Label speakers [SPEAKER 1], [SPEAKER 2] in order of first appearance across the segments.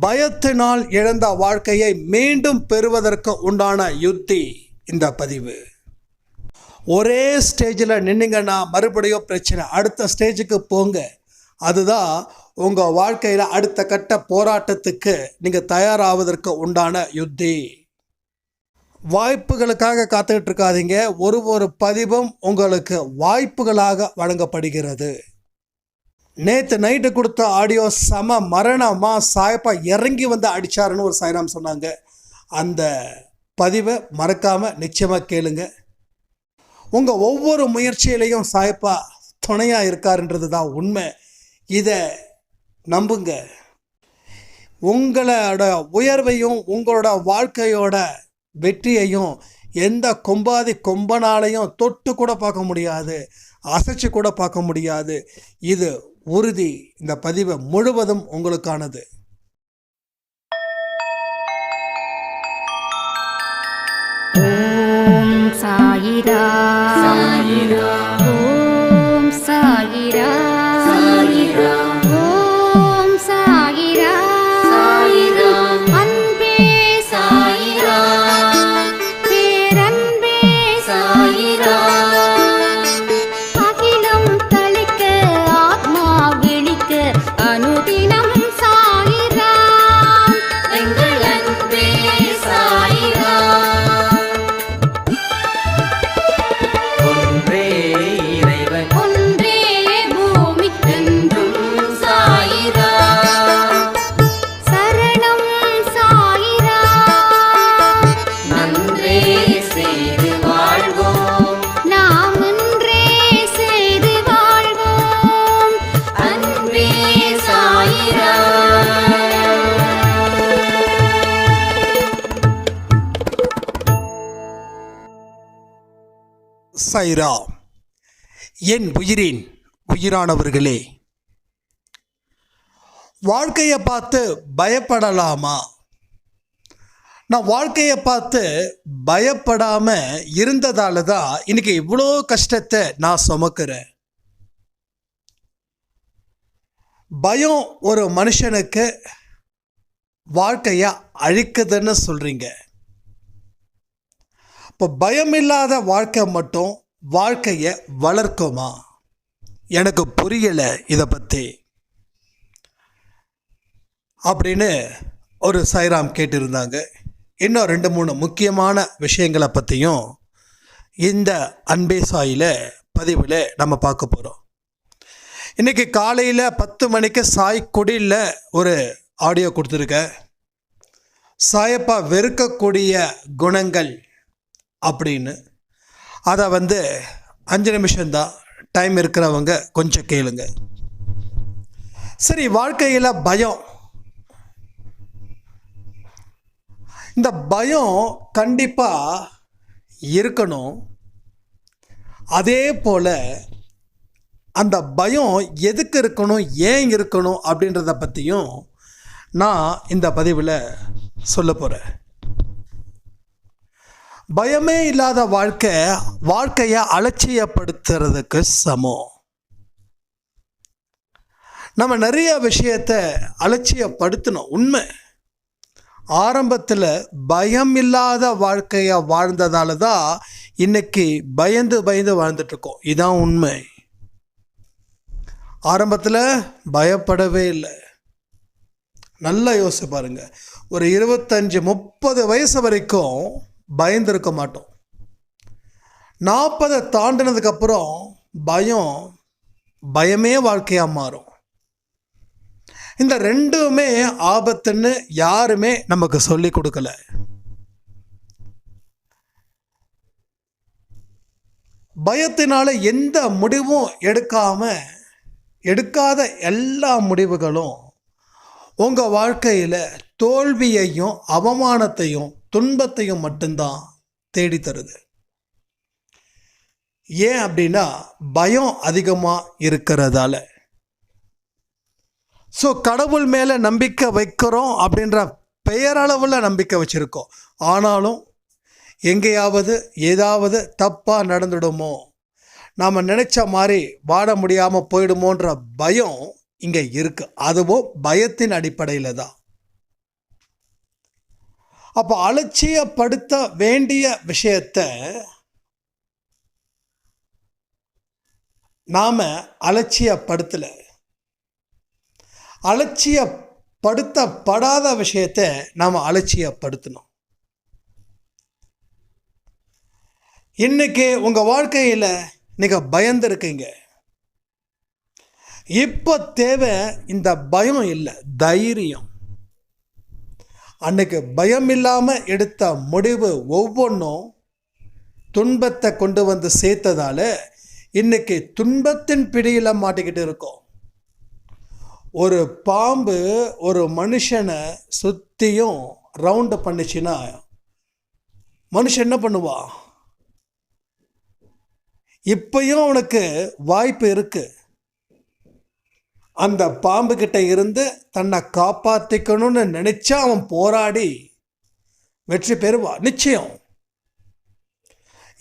[SPEAKER 1] பயத்தினால் இழந்த வாழ்க்கையை மீண்டும் பெறுவதற்கு உண்டான யுத்தி இந்த பதிவு. ஒரே ஸ்டேஜில் நின்னீங்கன்னா மறுபடியும் பிரச்சனை. அடுத்த ஸ்டேஜுக்கு போங்க. அதுதான் உங்கள் வாழ்க்கையில் அடுத்த கட்ட போராட்டத்துக்கு நீங்கள் தயாராவதற்கு உண்டான யுத்தி. வாய்ப்புகளுக்காக காத்துக்கிட்டு இருக்காதீங்க. ஒரு ஒரு பதிவும் உங்களுக்கு வாய்ப்புகளாக வழங்கப்படுகிறது. நேற்று நைட்டு கொடுத்த ஆடியோ செம மரணமாக சாயப்பா இறங்கி வந்து அடிச்சாருன்னு ஒரு சாய்ராம் சொன்னாங்க. அந்த பதிவை மறக்காமல் நிச்சயமாக கேளுங்க. உங்கள் ஒவ்வொரு முயற்சியிலையும் சாயப்பா துணையாக இருக்காருன்றது தான் உண்மை. இதை நம்புங்க. உங்களோட உயர்வையும் உங்களோட வாழ்க்கையோட வெற்றியையும் எந்த கொம்பாதி கொம்பனாலையும் தொட்டு கூட பார்க்க முடியாது. அசைச்சு கூட பார்க்க முடியாது. இது உறுதி. இந்த பதிவை முழுவதும் உங்களுக்கானது.
[SPEAKER 2] சாயிரா
[SPEAKER 3] சாயிரா
[SPEAKER 1] சைரா என் உயிரின் உயிரானவர்களே வாழ்க்கையை பார்த்து பயப்படலாமா? நான் வாழ்க்கையை பார்த்து பயப்படாம இருந்ததால தான் இன்னைக்கு இவ்வளோ கஷ்டத்தை நான் சுமக்கிறேன். பயம் ஒரு மனுஷனுக்கு வாழ்க்கையை அழிக்குதுன்னு சொல்றீங்க. இப்போ பயமில்லாத வாழ்க்கை மட்டும் வாழ்க்கையை வளர்க்குமா? எனக்கு புரியலை இதை பற்றி அப்படின்னு ஒரு சைராம் கேட்டிருந்தாங்க. இன்னும் ரெண்டு மூணு முக்கியமான விஷயங்களை பற்றியும் இந்த அன்பே சாயில் பதிவில் நம்ம பார்க்க போகிறோம் இன்றைக்கி காலையில் பத்து மணிக்கு சாய் குடியில் ஒரு ஆடியோ கொடுத்துருக்கேன் சாயப்பா வெறுக்கக்கூடிய குணங்கள் அப்படின்னு அதை வந்து அஞ்சு நிமிஷம்தான் டைம் இருக்கிறவங்க கொஞ்சம் கேளுங்க. சரி வாழ்க்கையில் பயம். இந்த பயம் கண்டிப்பாக இருக்கணும். அதே போல் அந்த பயம் எதுக்கு இருக்கணும் ஏன் இருக்கணும் அப்படின்றத பற்றியும் நான் இந்த பதிவில் சொல்ல போகிறேன் பயமே இல்லாத வாழ்க்கை வாழ்க்கையை அலட்சியப்படுத்துறதுக்கு சமம். நம்ம நிறைய விஷயத்த அலட்சியப்படுத்தணும் உண்மை. ஆரம்பத்தில் பயம் இல்லாத வாழ்க்கையை வாழ்ந்ததால தான் இன்னைக்கு பயந்து பயந்து வாழ்ந்துட்டுருக்கோம். இதுதான் உண்மை. ஆரம்பத்தில் பயப்படவே இல்லை. நல்லா யோசிச்சு பாருங்க. ஒரு இருபத்தஞ்சி முப்பது வயசு வரைக்கும் பயந்துருக்க மாட்டோம். நாற்பதை தாண்டினதுக்கப்புறம் பயம் பயமே வாழ்க்கையாக மாறும். இந்த ரெண்டுமே ஆபத்துன்னு யாருமே நமக்கு சொல்லி கொடுக்கல. பயத்தினால எந்த முடிவும் எடுக்காம எடுக்காத எல்லா முடிவுகளும் உங்கள் வாழ்க்கையில் தோல்வியையும் அவமானத்தையும் துன்பத்தையும் மட்டும்தான் தேடி தருது. ஏன் அப்படின்னா பயம் அதிகமாக இருக்கிறதால. ஸோ கடவுள் மேலே நம்பிக்கை வைக்கிறோம் அப்படின்ற பெயரளவில் நம்பிக்கை வச்சுருக்கோம். ஆனாலும் எங்கேயாவது ஏதாவது தப்பாக நடந்துடுமோ நாம் நினச்ச மாதிரி வாட முடியாமல் போயிடுமோன்ற பயம் இங்கே இருக்குது அதுவும் பயத்தின் அடிப்படையில் தான். அப்போ அலட்சியப்படுத்த வேண்டிய விஷயத்த நாம் அலட்சியப்படுத்தலை. அலட்சியப்படுத்தப்படாத விஷயத்த நாம் அலட்சியப்படுத்தணும். இன்னைக்கு உங்கள் வாழ்க்கையில் நீங்கள் பயந்துருக்கீங்க. இப்போ தேவை இந்த பயம் இல்லை தைரியம். அன்னைக்கு பயம் இல்லாமல் எடுத்த முடிவு ஒவ்வொன்றும் துன்பத்தை கொண்டு வந்து சேர்த்ததால இன்னைக்கு துன்பத்தின் பிடியில் மாட்டிக்கிட்டு இருக்கோம். ஒரு பாம்பு ஒரு மனுஷனை சுற்றியும் ரவுண்டு பண்ணுச்சுன்னா மனுஷன் என்ன பண்ணுவான்? இப்பயும் அவனுக்கு வாய்ப்பு இருக்குது அந்த பாம்பு கிட்ட இருந்து தன்னை காப்பாற்றிக்கணும்னு நினச்சா அவன் போராடி வெற்றி பெறுவான். நிச்சயம்.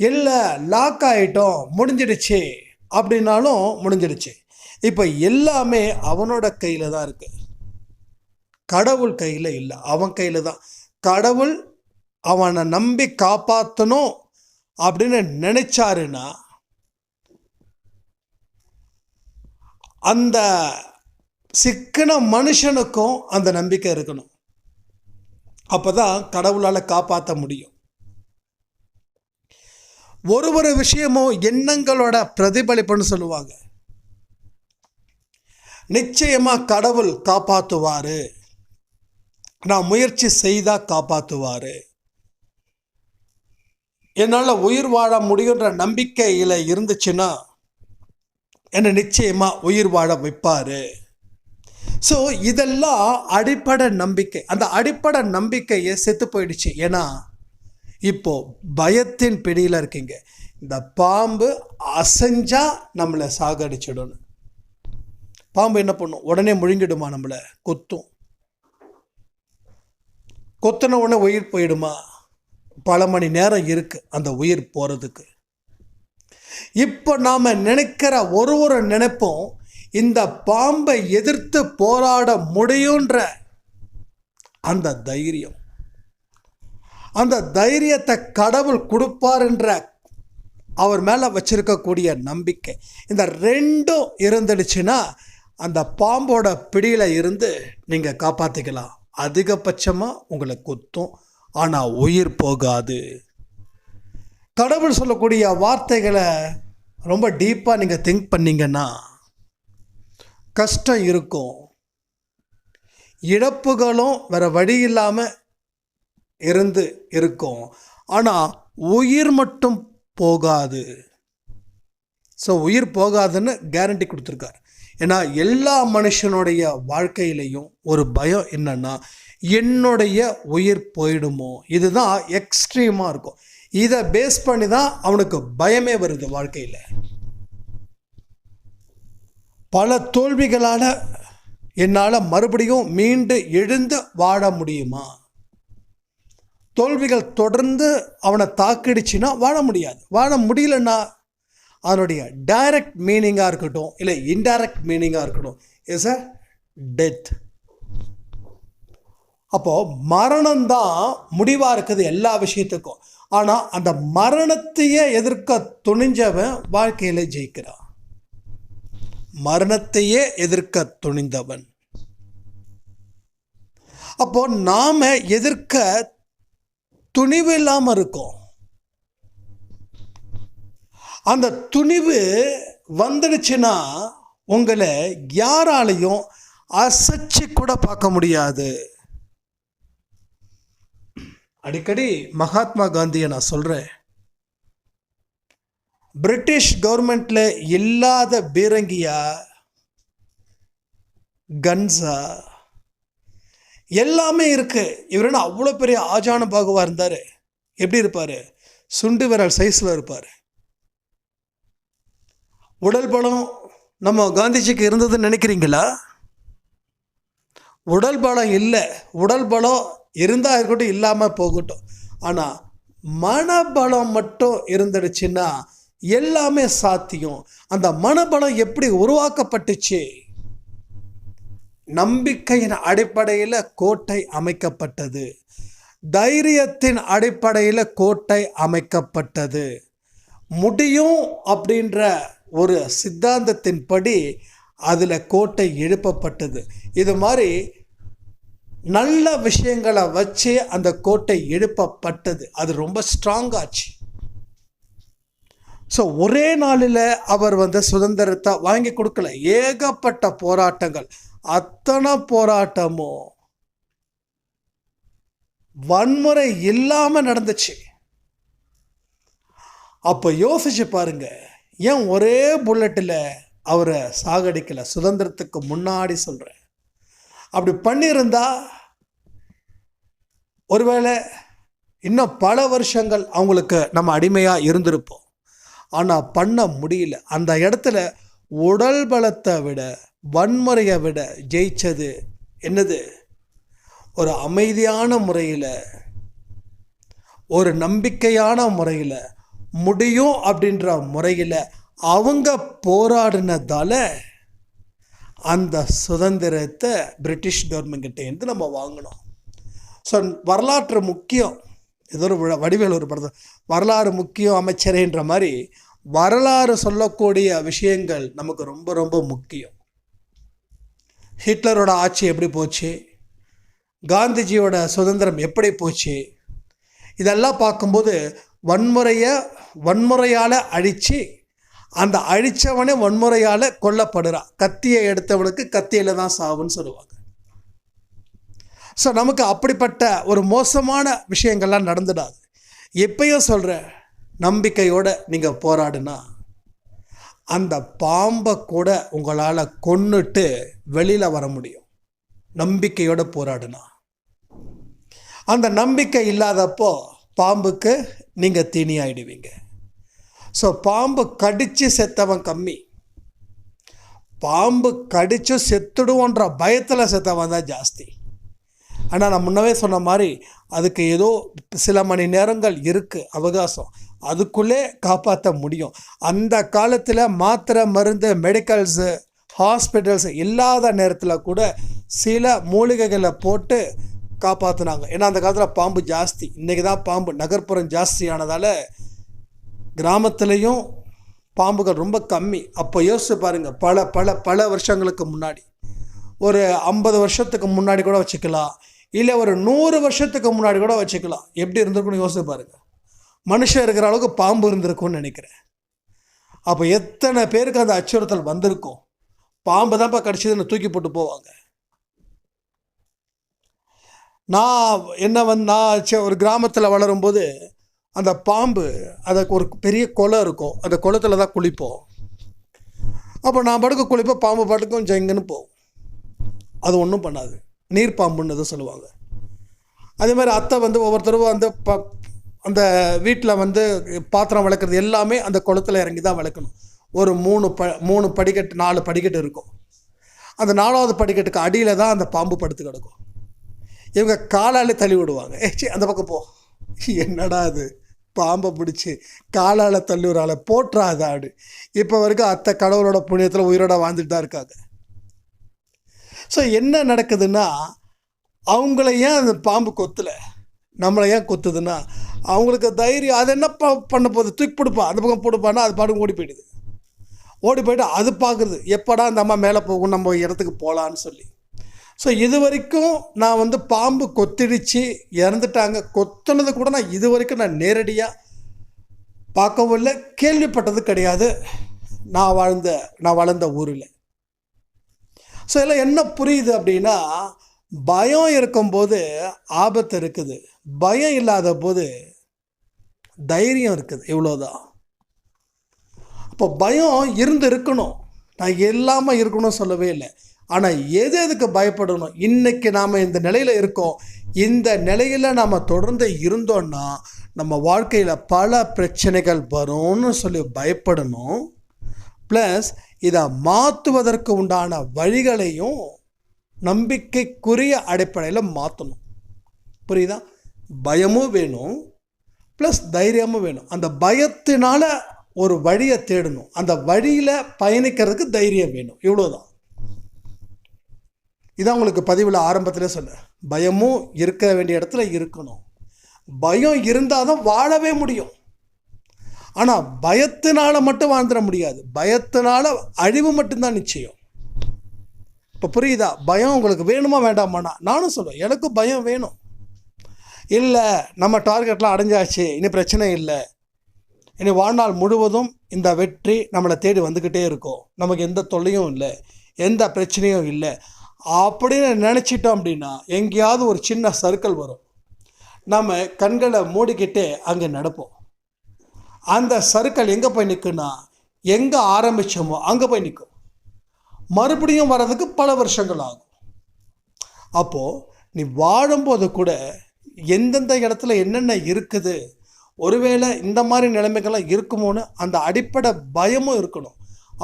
[SPEAKER 1] இல்லை லாக் ஆகிட்டோம் முடிஞ்சிடுச்சு. அப்படின்னாலும் முடிஞ்சிடுச்சு. இப்போ எல்லாமே அவனோட கையில் தான் இருக்குது கடவுள் கையில் இல்லை அவன் கையில் தான். கடவுள் அவனை நம்பி காப்பாற்றணும் அப்படின்னு நினச்சாருன்னா அந்த சிக்கன மனுஷனுக்கும் அந்த நம்பிக்கை இருக்கணும். அப்போ தான் கடவுளால் காப்பாற்ற முடியும். ஒரு ஒரு விஷயமும் எண்ணங்களோட பிரதிபலிப்புன்னு சொல்லுவாங்க. நிச்சயமாக கடவுள் காப்பாற்றுவார் நான் முயற்சி செய்தால் காப்பாற்றுவார் என்னால் உயிர் வாழ முடியுன்ற நம்பிக்கையில் இருந்துச்சுன்னா என்னை நிச்சயமாக உயிர் வாழ வைப்பார். ஸோ இதெல்லாம் அடிப்படை நம்பிக்கை. அந்த அடிப்படை நம்பிக்கையை செத்து போயிடுச்சு. ஏன்னா இப்போது பயத்தின் பிடியில் இருக்கீங்க. இந்த பாம்பு அசைஞ்சா நம்மளை சாகடிச்சிடணும் பாம்பு என்ன பண்ணும்? உடனே முழுங்கிடுமா நம்மளை? கொத்தும். கொத்தின உடனே உயிர் போயிடுமா? பல மணி நேரம் இருக்குது அந்த உயிர் போகிறதுக்கு இப்போ நாம் நினைக்கிற ஒரு ஒரு நினைப்பும் இந்த பாம்பை எதிர்த்து போராட முடியுன்ற அந்த தைரியம். அந்த தைரியத்தை கடவுள் கொடுப்பாருன்ற அவர் மேலே வச்சிருக்கக்கூடிய நம்பிக்கை. இந்த ரெண்டும் இருந்துடுச்சுன்னா அந்த பாம்போட பிடியில் இருந்து நீங்கள் காப்பாற்றிக்கலாம் அதிகபட்சமாக உங்களை குத்தும். ஆனால் உயிர் போகாது. கடவுள் சொல்லக்கூடிய வார்த்தைகளை ரொம்ப டீப்பாக நீங்கள் திங்க் பண்ணீங்கன்னா கஷ்டம் இருக்கும். இழப்புகளும் வேறு வழி இல்லாமல் இருந்து இருக்கும். ஆனால் உயிர் மட்டும் போகாது. ஸோ உயிர் போகாதுன்னு கேரண்டி கொடுத்துருக்காரு. ஏன்னா எல்லா மனுஷனுடைய வாழ்க்கையிலையும் ஒரு பயம் என்னென்னா என்னுடைய உயிர் போயிடுமோ? இதுதான் எக்ஸ்ட்ரீமாக இருக்கும். இதை பேஸ் பண்ணி தான் அவனுக்கு பயமே வருது வாழ்க்கையில். பல தோல்விகளால் என்னால் மறுபடியும் மீண்டு எழுந்து வாழ முடியுமா? தோல்விகள் தொடர்ந்து அவனை தாக்கிடுச்சுன்னா வாழ முடியாது. வாழ முடியலன்னா அதனுடைய டைரக்ட் மீனிங்காக இருக்கட்டும் இல்லை இன்டைரக்ட் மீனிங்காக இருக்கட்டும் இஸ் அ டெத் அப்போது மரணம்தான் முடிவாக இருக்குது எல்லா விஷயத்துக்கும். ஆனால் அந்த மரணத்தையே எதிர்க்க துணிஞ்சவன் வாழ்க்கையில் ஜெயிக்கிறான். மரணத்தையே எதிர்க்க துணிந்தவன். அப்போ நாம் எதிர்க்க துணிவு இல்லாமல் இருக்கோம். அந்த துணிவு வந்துடுச்சுன்னா உங்களை யாராலையும் அசைச்சு கூட பார்க்க முடியாது. அடிக்கடி மகாத்மா காந்தியை நான் சொல்கிறேன் பிரிட்டிஷ் கவர்மெண்ட்டில் இல்லாத பீரங்கியா கன்ஸா எல்லாமே இருக்குது இவர் என்ன அவ்வளோ பெரிய ஆஜான பாகுவா இருந்தார்? எப்படி இருப்பார்? சுண்டு விரல் சைஸில் இருப்பார். உடல் பலம் நம்ம காந்திஜிக்கு இருந்ததுன்னு நினைக்கிறீங்களா? உடல் பலம் இல்லை. உடல் பலம் இருந்தால் இருக்கட்டும் இல்லாமல் போகட்டும். ஆனால் மனபலம் மட்டும் இருந்துடுச்சுன்னா எல்லாமே சாத்தியம். அந்த மனபலம் எப்படி உருவாக்கப்பட்டுச்சு? நம்பிக்கையின் அடிப்படையில் கோட்டை அமைக்கப்பட்டது. தைரியத்தின் அடிப்படையில் கோட்டை அமைக்கப்பட்டது. முடியும் அப்படின்ற ஒரு சித்தாந்தத்தின்படி அதில் கோட்டை எழுப்பப்பட்டது. இது மாதிரி நல்ல விஷயங்களை வச்சு அந்த கோட்டை எழுப்பப்பட்டது. அது ரொம்ப ஸ்ட்ராங் ஆச்சு. ஸோ ஒரே நாளில் அவர் வந்து சுதந்திரத்தை வாங்கி கொடுக்கல. ஏகப்பட்ட போராட்டங்கள். அத்தனை போராட்டமும் வன்முறை இல்லாமல் நடந்துச்சு. அப்போ யோசிச்சு பாருங்க. ஏன் ஒரே புல்லட்டில் அவரை சாகடிக்கலை? சுதந்திரத்துக்கு முன்னாடி சொல்கிறேன் அப்படி பண்ணியிருந்தா ஒருவேளை இன்னும் பல வருஷங்கள் அவங்களுக்கு நம்ம அடிமையாக இருந்திருப்போம். ஆனால் பண்ண முடியல. அந்த இடத்துல உடல் பலத்தை விட வன்முறையை விட ஜெயிச்சது என்னது? ஒரு அமைதியான முறையில் ஒரு நம்பிக்கையான முறையில் முடியும் அப்படின்ற முறையில் அவங்க போராடினதால அந்த சுதந்திரத்தை பிரிட்டிஷ் கவர்மெண்ட்கிட்டேருந்து நம்ம வாங்கினோம். ஸோ வரலாற்று முக்கியம். ஏதோ ஒரு வடிவேல் ஒரு படத்தில். வரலாறு முக்கியம் அமைச்சரேன்ற மாதிரி வரலாறு சொல்லக்கூடிய விஷயங்கள் நமக்கு ரொம்ப ரொம்ப முக்கியம். ஹிட்லரோட ஆட்சி எப்படி போச்சு? காந்திஜியோட சுதந்திரம் எப்படி போச்சு? இதெல்லாம் பார்க்கும்போது வன்முறையை வன்முறையால் அழித்து அந்த அழித்தவனே வன்முறையால் கொல்லப்படுறான். கத்தியை எடுத்தவனுக்கு கத்தியில் தான் சாவுன்னு சொல்லுவாங்க. ஸோ நமக்கு அப்படிப்பட்ட ஒரு மோசமான விஷயங்கள்லாம் நடந்துடாது. எப்பயோ சொல்கிற நம்பிக்கையோடு நீங்கள் போராடுனா அந்த பாம்பை கூட உங்களால் கொன்னுட்டு வெளியில் வர முடியும். நம்பிக்கையோடு போராடுனா. அந்த நம்பிக்கை இல்லாதப்போ பாம்புக்கு நீங்கள் தீனி ஆயிடுவீங்க. ஸோ பாம்பு கடித்து செத்தவன் கம்மி. பாம்பு கடித்து செத்துடுவோன்ற பயத்தில் செத்தவன் தான் ஜாஸ்தி. ஆனால் நான் முன்னவே சொன்ன மாதிரி அதுக்கு ஏதோ சில மணி நேரங்கள் இருக்குது அவகாசம். அதுக்குள்ளே காப்பாற்ற முடியும். அந்த காலத்தில் மாத்திரை மருந்து மெடிக்கல்ஸு ஹாஸ்பிட்டல்ஸ் இல்லாத நேரத்தில் கூட சில மூலிகைகளை போட்டு காப்பாற்றினாங்க ஏன்னா அந்த காலத்தில் பாம்பு ஜாஸ்தி. இன்றைக்கி தான் பாம்பு நகர்ப்புறம் ஜாஸ்தியானதால் கிராமத்துலேயும் பாம்புகள் ரொம்ப கம்மி. அப்போ யோசிச்சு பாருங்கள் பல பல பல வருஷங்களுக்கு முன்னாடி. ஒரு ஐம்பது வருஷத்துக்கு முன்னாடி கூட வச்சுக்கலாம். இல்லை ஒரு நூறு வருஷத்துக்கு முன்னாடி கூட வச்சுக்கலாம். எப்படி இருந்திருக்குன்னு யோசிச்சு பாருங்கள் மனுஷன் இருக்கிற அளவுக்கு பாம்பு இருந்திருக்கும்னு நினைக்கிறேன். அப்போ எத்தனை பேருக்கு அந்த அச்சுறுத்தல் வந்திருக்கும்? பாம்பு தான்ப்பா கடிச்சதுன்னு தூக்கி போட்டு போவாங்க. நான் என்ன வந்து நான் ஒரு கிராமத்தில் வளரும்போது அந்த பாம்பு அதுக்கு ஒரு பெரிய குளம் இருக்கும். அந்த குளத்துல தான் குளிப்போம். அப்போ நான் படுக்க குளிப்போம் பாம்பு பாட்டுக்கும் ஜெங்கன்னு போகும். அது ஒன்றும் பண்ணாது. நீர் பாம்புன்னு எதுவும் சொல்லுவாங்க. அதே மாதிரி அத்தை வந்து ஒவ்வொருத்தரும் வந்து ப அந்த வீட்டில் வந்து பாத்திரம் விளக்குறது எல்லாமே அந்த குளத்துல இறங்கி தான் விளக்கணும். ஒரு மூணு ப மூணு படிக்கட்டு நாலு படிக்கட்டு இருக்கும். அந்த நாலாவது படிக்கட்டுக்கு அடியில் தான் அந்த பாம்பு படுத்து கிடக்கும். இவங்க காலாலே தள்ளி விடுவாங்க. ஏச்சி அந்த பக்கம் போ. என்னடா அது பாம்பை பிடிச்சி காலால் தள்ளி ஒரு ஆளை ஆடு. இப்போ வரைக்கும் அத்தை கடவுளோட புண்ணியத்தில் உயிரோட வாழ்ந்துட்டு தான் இருக்காங்க. ஸோ என்ன நடக்குதுன்னா அவங்கள ஏன் அந்த பாம்பு கொத்தலை? நம்மளை ஏன் கொத்துதுன்னா அவங்களுக்கு தைரியம் அது என்ன ப- பண்ண போகுது? தூக்கி பிடிப்பான் அந்த பக்கம் போடுப்பான்னா அது பாடும் ஓடி போயிடுது. ஓடி போயிட்டு அது பார்க்குறது எப்படா அந்த அம்மா மேலே போகும் நம்ம இடத்துக்கு போகலான்னு சொல்லி. ஸோ இது வரைக்கும் நான் வந்து பாம்பு கொத்திடுச்சு இறந்துட்டாங்க கொத்துனது கூட நான் இது வரைக்கும் நான் நேரடியாக பார்க்கவும் இல்லை கேள்விப்பட்டது கிடையாது. நான் வாழ்ந்த நான் வளர்ந்த ஊரில். ஸோ இதில் என்ன புரியுது அப்படின்னா பயம் இருக்கும்போது ஆபத்து இருக்குது. பயம் இல்லாத போது தைரியம் இருக்குது. இவ்வளோதான் அப்போ பயம் இருந்து இருக்கணும். நான் இல்லாமல் இருக்கணும்னு சொல்லவே இல்லை. ஆனால் எது எதுக்கு பயப்படணும்? இன்றைக்கி நாம் இந்த நிலையில் இருக்கோம். இந்த நிலையில் நாம் தொடர்ந்து இருந்தோன்னா நம்ம வாழ்க்கையில் பல பிரச்சனைகள் வரும்னு சொல்லி பயப்படணும். ப்ளஸ் இதை மாற்றுவதற்கு உண்டான வழிகளையும் நம்பிக்கைக்குரிய அடிப்படையில் மாற்றணும் புரியுதா? பயமும் வேணும். ப்ளஸ் தைரியமும் வேணும். அந்த பயத்தினால ஒரு வழியை தேடணும். அந்த வழியில் பயணிக்கிறதுக்கு தைரியம் வேணும். இவ்வளோதான் இதான் உங்களுக்கு பதிவில் ஆரம்பத்திலே சொன்னேன். பயமும் இருக்க வேண்டிய இடத்துல இருக்கணும். பயம் இருந்தால் தான் வாழவே முடியும். ஆனால் பயத்தினால் மட்டும் வாழ்ந்துட முடியாது. பயத்தினால் அழிவு மட்டும்தான் நிச்சயம். இப்போ புரியுதா? பயம் உங்களுக்கு வேணுமா வேண்டாமாண்ணா நானும் சொல்லுவேன் எனக்கு பயம் வேணும். இல்லை நம்ம டார்கெட்லாம் அடைஞ்சாச்சு இனி பிரச்சனை இல்லை. இனி வாழ்நாள் முழுவதும் இந்த வெற்றி நம்மளை தேடி வந்துக்கிட்டே இருக்கும். நமக்கு எந்த தொல்லையும் இல்லை எந்த பிரச்சனையும் இல்லை. அப்படின்னு நினச்சிட்டோம் அப்படின்னா எங்கேயாவது ஒரு சின்ன சர்க்கிள் வரும். நம்ம கண்களை மூடிக்கிட்டே அங்கே நடப்போம். அந்த சருக்கள் எங்கே போய் நிற்குன்னா எங்கே ஆரம்பித்தோமோ அங்கே போய் நிற்கும் மறுபடியும் வர்றதுக்கு பல வருஷங்கள் ஆகும். அப்போது நீ வாழும்போது கூட எந்தெந்த இடத்துல என்னென்ன இருக்குது ஒருவேளை இந்த மாதிரி நிலைமைகள்லாம் இருக்குமோன்னு அந்த அடிப்படை பயமும் இருக்கணும்.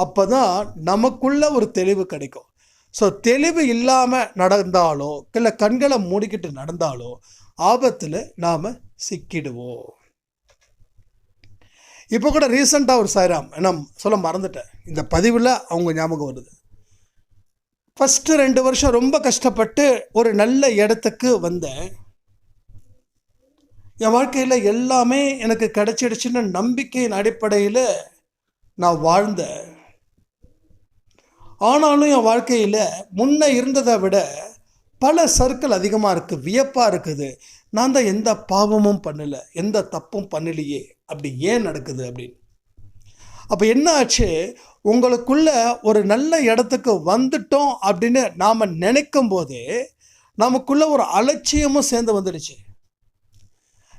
[SPEAKER 1] அப்போ தான் நமக்குள்ள ஒரு தெளிவு கிடைக்கும். ஸோ தெளிவு இல்லாமல் நடந்தாலோ இல்லை கண்களை மூடிக்கிட்டு நடந்தாலோ ஆபத்தில் நாம் சிக்கிடுவோம். இப்போ கூட ரீசண்டாக ஒரு சாய்ராம் நான் சொல்ல மறந்துட்டேன். இந்த பதிவில் அவங்க ஞாபகம் வருது. ஃபஸ்ட்டு ரெண்டு வருஷம் ரொம்ப கஷ்டப்பட்டு ஒரு நல்ல இடத்துக்கு வந்தேன். என் வாழ்க்கையில் எல்லாமே எனக்கு கிடச்சிடுச்சுன்னு நம்பிக்கையின் அடிப்படையில் நான் வாழ்ந்தேன். ஆனாலும் என் வாழ்க்கையில் முன்னே இருந்ததை விட பல சர்க்கிள் அதிகமாக இருக்குது வியப்பாக இருக்குது. நான் தான் எந்த பாவமும் பண்ணலை எந்த தப்பும் பண்ணலையே. அப்படி ஏன் நடக்குது அப்படின்னு? அப்போ என்ன ஆச்சு? உங்களுக்குள்ள ஒரு நல்ல இடத்துக்கு வந்துட்டோம் அப்படின்னு நாம் நினைக்கும் போதே நமக்குள்ள ஒரு அலட்சியமும் சேர்ந்து வந்துடுச்சு.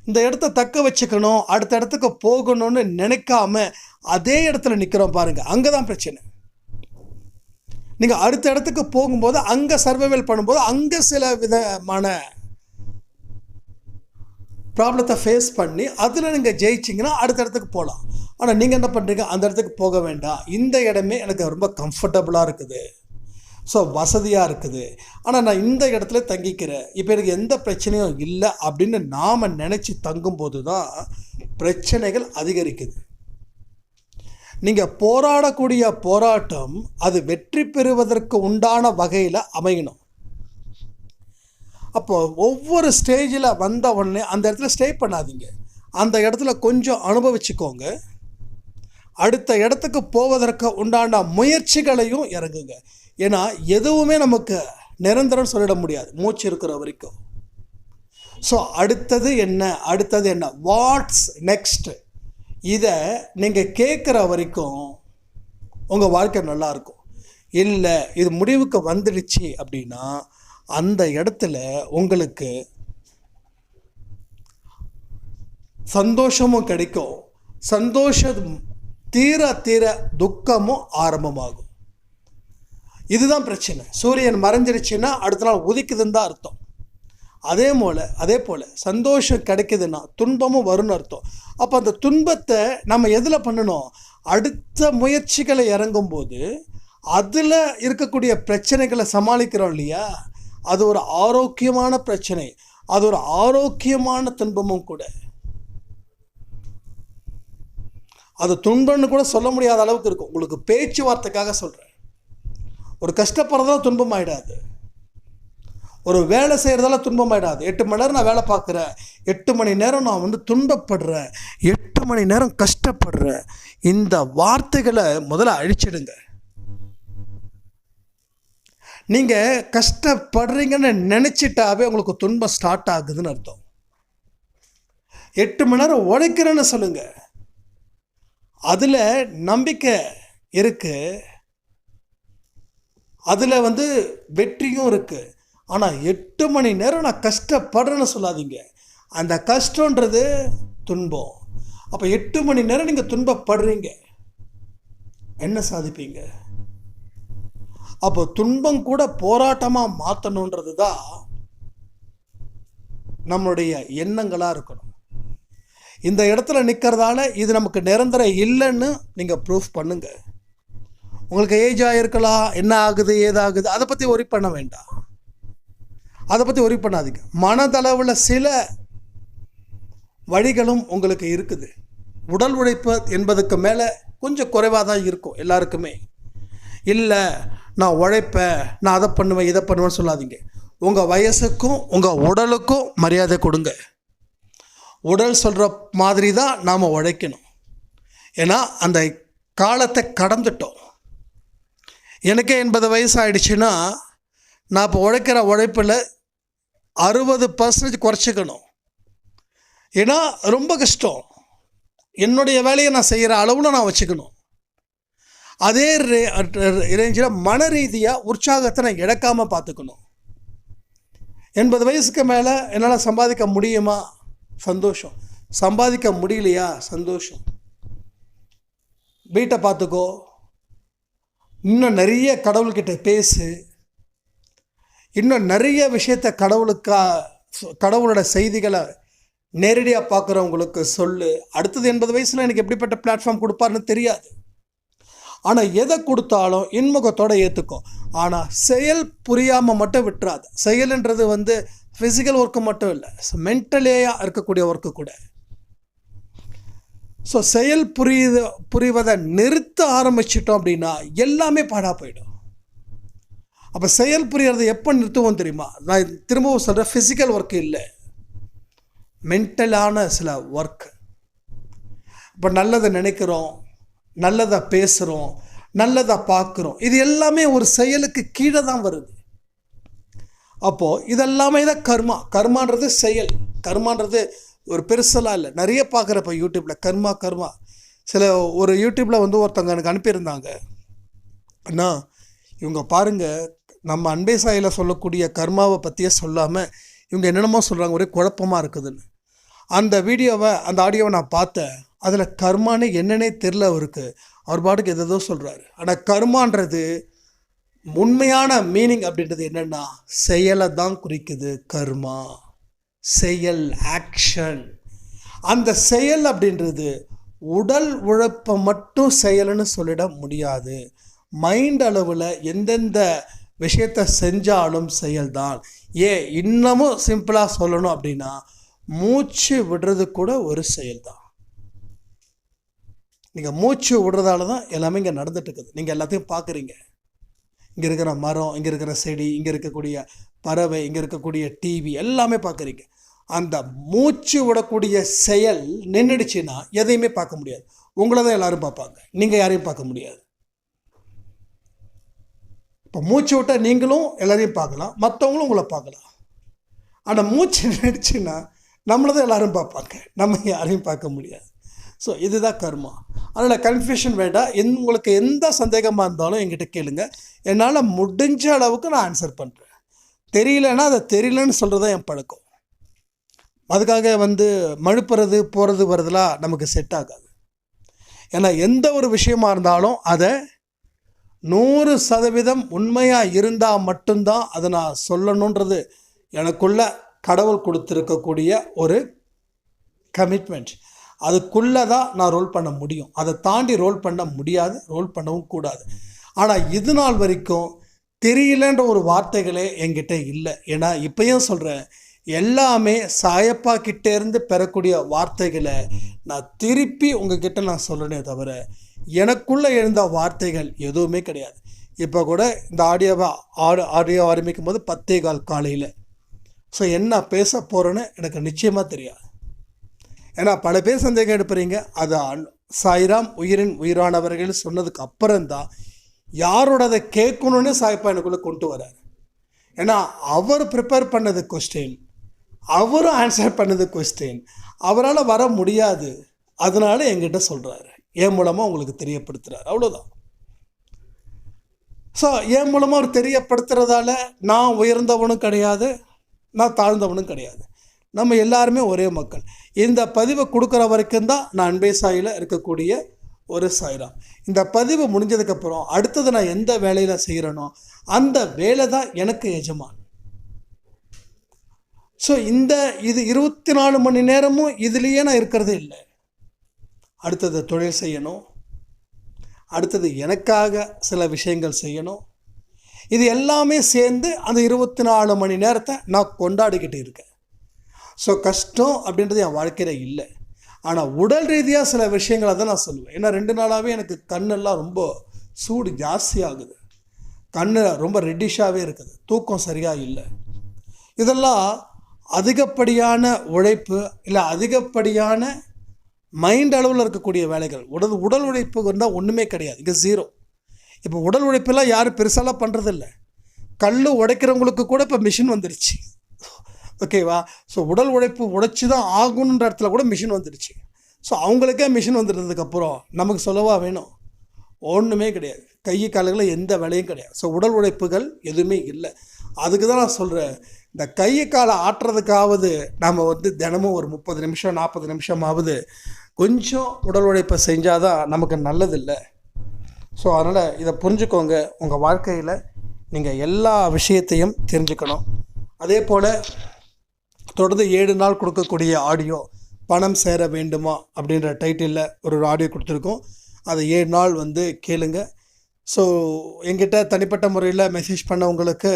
[SPEAKER 1] இந்த இடத்த தக்க வச்சுக்கணும் அடுத்த இடத்துக்கு போகணும்னு நினைக்காம அதே இடத்துல நிற்கிறோம் பாருங்கள் அங்கே தான் பிரச்சனை. நீங்கள் அடுத்த இடத்துக்கு போகும்போது அங்கே சர்வைவல் பண்ணும்போது அங்கே சில விதமான ப்ராப்ளத்தை ஃபேஸ் பண்ணி அதில் நீங்கள் ஜெயிச்சிங்கன்னா அடுத்த இடத்துக்கு போகலாம் ஆனால் நீங்கள் என்ன பண்ணுறீங்க அந்த இடத்துக்கு போக வேண்டாம். இந்த இடமே எனக்கு ரொம்ப கம்ஃபர்டபுளாக இருக்குது. ஸோ வசதியாக இருக்குது. ஆனால் நான் இந்த இடத்துல தங்கிக்கிறேன். இப்போ எனக்கு எந்த பிரச்சனையும் இல்லை அப்படின்னு நாம் நினச்சி தங்கும்போது தான் பிரச்சனைகள் அதிகரிக்குது. நீங்கள் போராடக்கூடிய போராட்டம் அது வெற்றி பெறுவதற்கு உண்டான வகையில் அமையணும். அப்போது ஒவ்வொரு ஸ்டேஜில் வந்த உடனே அந்த இடத்துல ஸ்டே பண்ணாதீங்க. அந்த இடத்துல கொஞ்சம் அனுபவிச்சுக்கோங்க. அடுத்த இடத்துக்கு போவதற்கு உண்டான முயற்சிகளையும் இறங்குங்க. ஏன்னா எதுவுமே நமக்கு நிரந்தரம் சொல்லிட முடியாது. மூச்சு இருக்கிற வரைக்கும். ஸோ அடுத்தது என்ன? அடுத்தது என்ன? வாட்ஸ் நெக்ஸ்ட் இதை நீங்கள் கேட்குற வரைக்கும் உங்கள் வாழ்க்கை நல்லாயிருக்கும் இல்லை இது முடிவுக்கு வந்துடுச்சு அப்படின்னா அந்த இடத்துல உங்களுக்கு சந்தோஷமும் கிடைக்கும். சந்தோஷம் தீர தீர துக்கமும் ஆரம்பமாகும். இதுதான் பிரச்சனை. சூரியன் மறைஞ்சிருச்சுன்னா அடுத்த நாள் உதிக்குதுன்னு தான் அர்த்தம். அதே போல் அதே போல் சந்தோஷம் கிடைக்குதுன்னா துன்பமும் வரும்னு அர்த்தம். அப்போ அந்த துன்பத்தை நம்ம எதில் பண்ணணும்? அடுத்த முயற்சிகளை இறங்கும்போது அதில் இருக்கக்கூடிய பிரச்சனைகளை சமாளிக்கிறோம் இல்லையா? அது ஒரு ஆரோக்கியமான பிரச்சனை. அது ஒரு ஆரோக்கியமான துன்பமும் கூட. அது துன்பம்னு கூட சொல்ல முடியாத அளவுக்கு இருக்கும். உங்களுக்கு பேச்சுவார்த்தைக்காக சொல்கிறேன் ஒரு கஷ்டப்படுறதால துன்பம் ஆகிடாது ஒரு வேலை செய்கிறதால துன்பம் ஆகிடாது எட்டு மணி நேரம் நான் வேலை பார்க்குறேன். எட்டு மணி நேரம் நான் வந்து துன்பப்படுறேன். எட்டு மணி நேரம் கஷ்டப்படுறேன். இந்த வார்த்தைகளை முதல்ல அழிச்சிடுங்க. நீங்கள் கஷ்டப்படுறீங்கன்னு நினச்சிட்டாவே உங்களுக்கு துன்பம் ஸ்டார்ட் ஆகுதுன்னு அர்த்தம். எட்டு மணி நேரம் உழைக்கிறேன்னு சொல்லுங்கள் அதில் நம்பிக்கை இருக்குது அதில் வந்து வெற்றியும் இருக்குது ஆனால் எட்டு மணி நேரம் நான் கஷ்டப்படுறேன்னு சொல்லாதீங்க. அந்த கஷ்டன்றது துன்பம். அப்போ எட்டு மணி நேரம் நீங்கள் துன்பப்படுறீங்க. என்ன சாதிப்பீங்க? அப்போ துன்பம் கூட போராட்டமாக மாற்றணுன்றது தான் நம்மளுடைய எண்ணங்களாக இருக்கணும். இந்த இடத்துல நிற்கிறதால இது நமக்கு நிரந்தரம் இல்லைன்னு நீங்கள் ப்ரூஃப் பண்ணுங்க. உங்களுக்கு ஏஜ் ஆகிருக்கலாம் என்ன ஆகுது? ஏதாகுது? அதை பற்றி ஒரி பண்ண வேண்டாம். அதை பற்றி ஒரி பண்ணாதீங்க. மனதளவில் சில வழிகளும் உங்களுக்கு இருக்குது. உடல் உழைப்பு என்பதுக்கு மேலே கொஞ்சம் குறைவாக தான் இருக்கும் எல்லாருக்குமே. இல்லை நான் உழைப்பேன் நான் அதை பண்ணுவேன் இதை பண்ணுவேன்னு சொல்லாதீங்க. உங்கள் வயசுக்கும் உங்கள் உடலுக்கும் மரியாதை கொடுங்க. உடல் சொல்கிற மாதிரி தான் நாம் உழைக்கணும். ஏன்னா அந்த காலத்தை கடந்துட்டோம். எனக்கே எண்பது வயசு ஆயிடுச்சுன்னா நான் இப்போ உழைக்கிற உழைப்பில் அறுபது பர்சன்டேஜ் குறைச்சிக்கணும். ஏன்னா ரொம்ப கஷ்டம். என்னுடைய வேலையை நான் செய்கிற அளவில் நான் வச்சுக்கணும். அதே ரேஞ்சில் மன ரீதியாக உற்சாகத்தை நான் இழக்காமல் பார்த்துக்கணும். எண்பது வயசுக்கு மேலே என்னால் சம்பாதிக்க முடியுமா? சந்தோஷம். சம்பாதிக்க முடியலையா? சந்தோஷம். வீட்டை பார்த்துக்கோ. இன்னும் நிறைய கடவுள்கிட்ட பேசு. இன்னும் நிறைய விஷயத்த கடவுளுக்கா கடவுளோட செய்திகளை நேரடியாக பார்க்குறவங்களுக்கு சொல்லு. அடுத்தது எண்பது வயசில் எனக்கு எப்படிப்பட்ட பிளாட்ஃபார்ம் கொடுப்பாருன்னு தெரியாது. ஆனால் எதை கொடுத்தாலும் இன்முகத்தோடு ஏற்றுக்கும் ஆனால் செயல் புரியாமல் மட்டும் விட்டுறாது. செயல்ன்றது வந்து ஃபிசிக்கல் ஒர்க்கு மட்டும் இல்லை. மென்டலேயாக இருக்கக்கூடிய ஒர்க்கு கூட. ஸோ செயல் புரியுது புரிவதை நிறுத்த ஆரம்பிச்சிட்டோம் அப்படின்னா எல்லாமே பாடாக போயிடும். அப்போ செயல் புரியறதை எப்போ நிறுத்துவோம் தெரியுமா? நான் திரும்பவும் சொல்கிறேன் ஃபிசிக்கல் ஒர்க்கு இல்லை. மென்டலான சில ஒர்க் இப்போ நல்லதை நினைக்கிறோம் நல்லதாக பேசுகிறோம் நல்லதாக பார்க்குறோம். இது எல்லாமே ஒரு செயலுக்கு கீழே தான் வருது. அப்போது இதெல்லாமே தான் கர்மா. கர்மான்றது செயல். கர்மான்றது ஒரு பெருசெல்லாம் இல்லை. நிறைய பார்க்குறப்ப யூடியூப்பில் கர்மா கர்மா. சில ஒரு யூடியூப்பில் வந்து ஒருத்தவங்க எனக்கு அனுப்பியிருந்தாங்க. அண்ணா இவங்க பாருங்கள் நம்ம அன்பே சாயில் சொல்லக்கூடிய கர்மாவை பற்றியே சொல்லாமல் இவங்க என்னென்னமோ சொல்கிறாங்க ஒரே குழப்பமாக இருக்குதுன்னு. அந்த வீடியோவை அந்த ஆடியோவை நான் பார்த்தேன். அதில் கர்மான்னு என்னன்னே தெரில அவருக்கு. அவர் பாட்டுக்கு எதோ சொல்கிறாரு ஆனால் கர்மான்றது உண்மையான மீனிங் அப்படின்றது என்னென்னா செயலை தான் குறிக்குது கர்மா. செயல் ஆக்ஷன் அந்த செயல் அப்படின்றது உடல் உழைப்பை மட்டும் செயல்னு சொல்லிட முடியாது. மைண்ட் அளவில் எந்தெந்த விஷயத்தை செஞ்சாலும் செயல்தான். ஏன் இன்னமும் சிம்பிளாக சொல்லணும் அப்படின்னா மூச்சு விடுறது கூட ஒரு செயல் தான் நீங்கள் மூச்சு விடுறதால தான் எல்லாமே இங்கே நடந்துட்டு இருக்குது நீங்கள் எல்லாத்தையும் பார்க்குறீங்க இங்கே இருக்கிற மரம் இங்கே இருக்கிற செடி இங்கே இருக்கக்கூடிய பறவை இங்கே இருக்கக்கூடிய டிவி எல்லாமே பார்க்குறீங்க அந்த மூச்சு விடக்கூடிய செயல் நின்றுடுச்சுன்னா எதையுமே பார்க்க முடியாது. உங்களை தான் எல்லாரும் பார்ப்பாங்க. நீங்கள் யாரையும் பார்க்க முடியாது. இப்போ மூச்சு விட்டால் நீங்களும் எல்லாரையும் பார்க்கலாம். மற்றவங்களும் உங்களை பார்க்கலாம். ஆனால் மூச்சு நின்றுடுச்சுன்னா நம்மளை தான் எல்லாரும் பார்ப்பாங்க. நம்ம யாரையும் பார்க்க முடியாது. ஸோ இதுதான் கர்மா. அதனால் கன்ஃபியூஷன் வேண்டாம் என் உங்களுக்கு எந்த சந்தேகமாக இருந்தாலும் எங்கிட்ட கேளுங்க. என்னால் முடிஞ்ச அளவுக்கு நான் ஆன்சர் பண்ணுறேன் தெரியலன்னா அதை தெரியலன்னு சொல்கிறது தான் என் பழக்கம். அதுக்காக வந்து மழுப்புறது போகிறது வர்றதுலாம் நமக்கு செட் ஆகாது. ஏன்னா எந்த ஒரு விஷயமா இருந்தாலும் அதை நூறு சதவீதம் உண்மையாக இருந்தால் மட்டும்தான் அதை நான் சொல்லணுன்றது எனக்குள்ள கடவுள் கொடுத்துருக்கக்கூடிய ஒரு கமிட்மெண்ட் அதுக்குள்ளே தான் நான் ரோல் பண்ண முடியும். அதை தாண்டி ரோல் பண்ண முடியாது ரோல் பண்ணவும் கூடாது. ஆனால் இது நாள் வரைக்கும் தெரியலன்ற ஒரு வார்த்தைகளே என்கிட்ட இல்லை. ஏன்னா இப்பயும் சொல்கிறேன் எல்லாமே சாயப்பா கிட்டேருந்து பெறக்கூடிய வார்த்தைகளை நான் திருப்பி உங்ககிட்ட நான் சொல்லணே தவிர எனக்குள்ளே எழுந்த வார்த்தைகள் எதுவுமே கிடையாது. இப்போ கூட இந்த ஆடியோவை ஆடு ஆடியோ ஆரம்பிக்கும் போது பத்தே கால் காலையில் ஸோ என்ன பேச போகிறேன்னு எனக்கு நிச்சயமாக தெரியாது. ஏன்னா பல பேர் சந்தேகம் எடுப்புறீங்க அது சாய்ராம் உயிரின் உயிரானவர்கள் சொன்னதுக்கு அப்புறம்தான் யாரோட அதை கேட்கணுன்னு சாய்ப்பா எனக்குள்ளே கொண்டு வராரு. ஏன்னா அவர் ப்ரிப்பேர் பண்ணது கொஸ்டின் அவரும் ஆன்சர் பண்ணது கொஸ்டின் அவரால் வர முடியாது. அதனால என்கிட்ட சொல்கிறாரு என் மூலமாக உங்களுக்கு தெரியப்படுத்துகிறார் அவ்வளோதான் ஸோ என் மூலமாக அவர் தெரியப்படுத்துறதால நான் உயர்ந்தவனும் கிடையாது. நான் தாழ்ந்தவனும் கிடையாது. நம்ம எல்லாருமே ஒரே மக்கள். இந்த பதிவை கொடுக்குற வரைக்கும் தான் நான் அன்பே சாயில் இருக்கக்கூடிய ஒரு சாயிராம். இந்த பதிவு முடிஞ்சதுக்கப்புறம் அடுத்தது நான் எந்த வேலையில் செய்கிறேனோ அந்த வேலை தான் எனக்கு எஜமான். ஸோ இந்த இது இருபத்தி நாலு மணி நேரமும் இதுலேயே நான் இருக்கிறது இல்லை. அடுத்தது தொழில் செய்யணும். அடுத்தது எனக்காக சில விஷயங்கள் செய்யணும். இது எல்லாமே சேர்ந்து அந்த இருபத்தி நாலு மணி நேரத்தை நான் கொண்டாடிக்கிட்டு இருக்கேன். ஸோ கஷ்டம் அப்படின்றது என் வாழ்க்கையில் இல்லை. ஆனால் உடல் ரீதியாக சில விஷயங்களை தான் நான் சொல்லுவேன். ஏன்னா ரெண்டு நாளாகவே எனக்கு கண்ணெல்லாம் ரொம்ப சூடு ஜாஸ்தியாகுது கண்ணு ரொம்ப ரெட்டிஷாகவே இருக்குது. தூக்கம் சரியாக இல்லை. இதெல்லாம் அதிகப்படியான உழைப்பு இல்லை அதிகப்படியான மைண்ட் அளவில் இருக்கக்கூடிய வேலைகள். உடல் உடல் உழைப்பு வந்தால் ஒன்றுமே கிடையாது. இங்கே ஜீரோ இப்போ உடல் உழைப்பெல்லாம் யாரும் பெருசாலாம் பண்ணுறதில்ல கல் உடைக்கிறவங்களுக்கு கூட இப்போ மிஷின் வந்துடுச்சு ஓகேவா ஸோ உடல் உழைப்பு உடைச்சி தான் ஆகணுன்ற இடத்துல கூட மிஷின் வந்துடுச்சு ஸோ அவங்களுக்கே மிஷின் வந்துடுறதுக்கப்புறம் நமக்கு சொல்லவா வேணும்? ஒன்றுமே கிடையாது. கை கால்களில் எந்த வேலையும் கிடையாது. ஸோ உடல் உழைப்புகள் எதுவுமே இல்லை. அதுக்கு தான் நான் சொல்கிறேன் இந்த கை காலை ஆட்டுறதுக்காவது நாம் வந்து தினமும் ஒரு முப்பது நிமிஷம் நாற்பது நிமிஷமாவது கொஞ்சம் உடல் உழைப்பை செஞ்சால் தான் நமக்கு நல்லதில்லை. ஸோ அதனால் இதை புரிஞ்சுக்கோங்க. உங்கள் வாழ்க்கையில் நீங்கள் எல்லா விஷயத்தையும் தெரிஞ்சுக்கணும். அதே போல் தொடர்ந்து ஏழு நாள் கொடுக்கக்கூடிய ஆடியோ பணம் சேர வேண்டுமா அப்படின்ற டைட்டிலில் ஒரு ஆடியோ கொடுத்துருக்கோம். அதை ஏழு நாள் வந்து கேளுங்க. ஸோ எங்கிட்ட தனிப்பட்ட முறையில் மெசேஜ் பண்ணவங்களுக்கு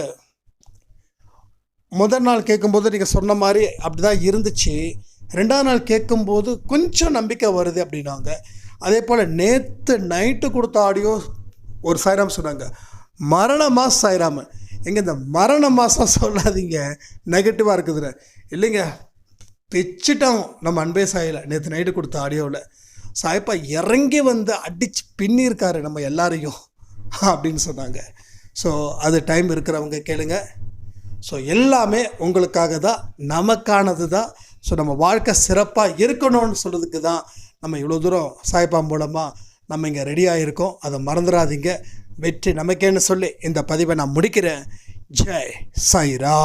[SPEAKER 1] முதல் நாள் கேட்கும்போது நீங்கள் சொன்ன மாதிரி அப்படி தான் இருந்துச்சு. ரெண்டாவது நாள் கேட்கும்போது கொஞ்சம் நம்பிக்கை வருது அப்படின்னாங்க. அதே போல் நேற்று நைட்டு கொடுத்த ஆடியோ ஒரு சாய்ராம் சொன்னாங்க. மரண மாஸ் சாய்ராம? எங்கே இந்த மரண மாதம் சொல்லாதீங்க. நெகட்டிவாக இருக்குதுன்னு இல்லைங்க பிச்சிட்டோம். நம்ம அன்பே சாயில். நேற்று நைட்டு கொடுத்த ஆடியோவில் சாய்ப்பா இறங்கி வந்து அடிச்சு பின்னிருக்காரு நம்ம எல்லாரையும் அப்படின்னு சொன்னாங்க. ஸோ அது டைம் இருக்கிறவங்க கேளுங்க. ஸோ எல்லாமே உங்களுக்காக தான் நமக்கானது தான் ஸோ நம்ம வாழ்க்கை சிறப்பாக இருக்கணும்னு சொல்கிறதுக்கு தான் நம்ம இவ்வளோ தூரம் சாய்பா மூலமாக நம்ம இங்கே ரெடியாக இருக்கோம் அதை மறந்துடாதீங்க. வெற்றி நமக்கேன்னு சொல்லி இந்த பதிவை நான் முடிக்கிறேன். ஜெய் சைரா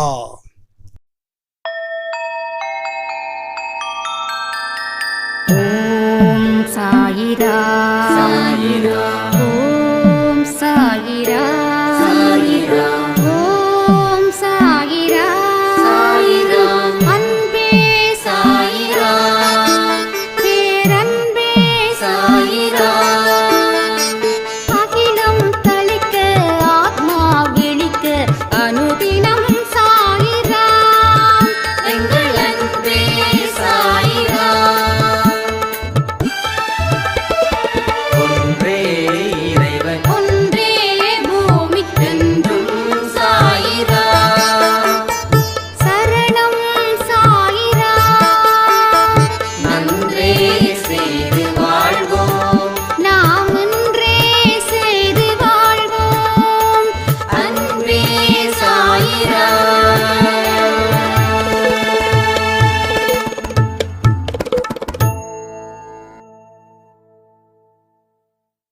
[SPEAKER 2] சாயிரா சாயிரா ஓம்
[SPEAKER 3] சாயிரா